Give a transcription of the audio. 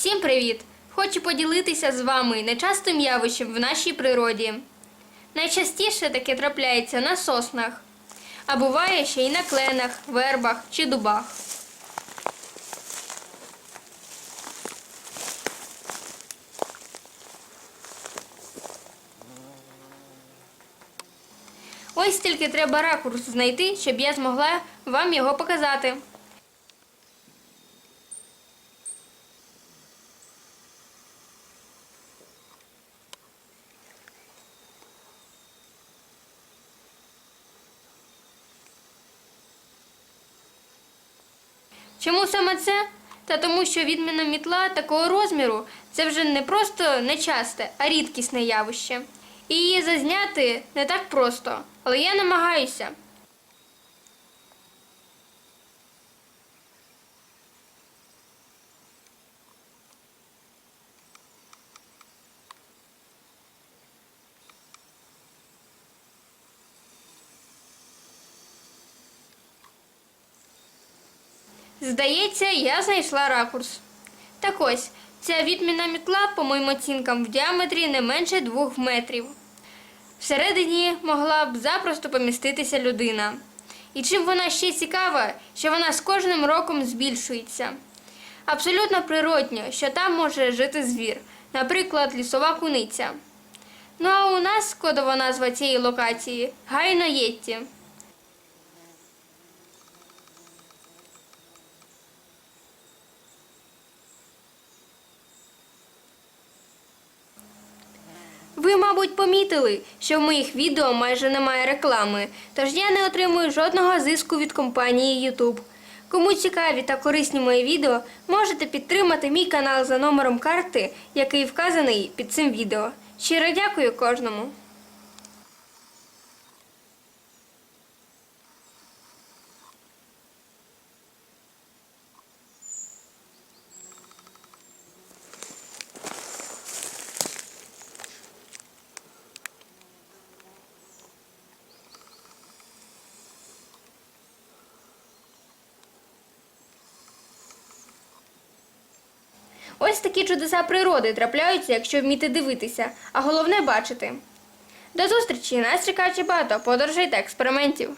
Всім привіт! Хочу поділитися з вами нечастим явищем в нашій природі. Найчастіше таке трапляється на соснах, а буває ще й на кленах, вербах чи дубах. Ось тільки треба ракурс знайти, щоб я змогла вам його показати. Чому саме це? Та тому, що відміна мітла такого розміру це вже не просто нечасте, а рідкісне явище. І її зазняти не так просто, але я намагаюся. Здається, я знайшла ракурс. Так ось, ця відмінна мітла, по моїм оцінкам, в діаметрі не менше двох метрів. Всередині могла б запросто поміститися людина. І чим вона ще цікава, що вона з кожним роком збільшується. Абсолютно природньо, що там може жити звір, наприклад, лісова куниця. Ну а у нас кодова назва цієї локації Гайно Ви, мабуть, помітили, що в моїх відео майже немає реклами, тож я не отримую жодного зиску від компанії YouTube. Кому цікаві та корисні мої відео, можете підтримати мій канал за номером карти, який вказаний під цим відео. Щиро дякую кожному. Ось такі чудеса природи трапляються, якщо вміти дивитися, а головне бачити. До зустрічі! Нас чекає багато подорожей та експериментів.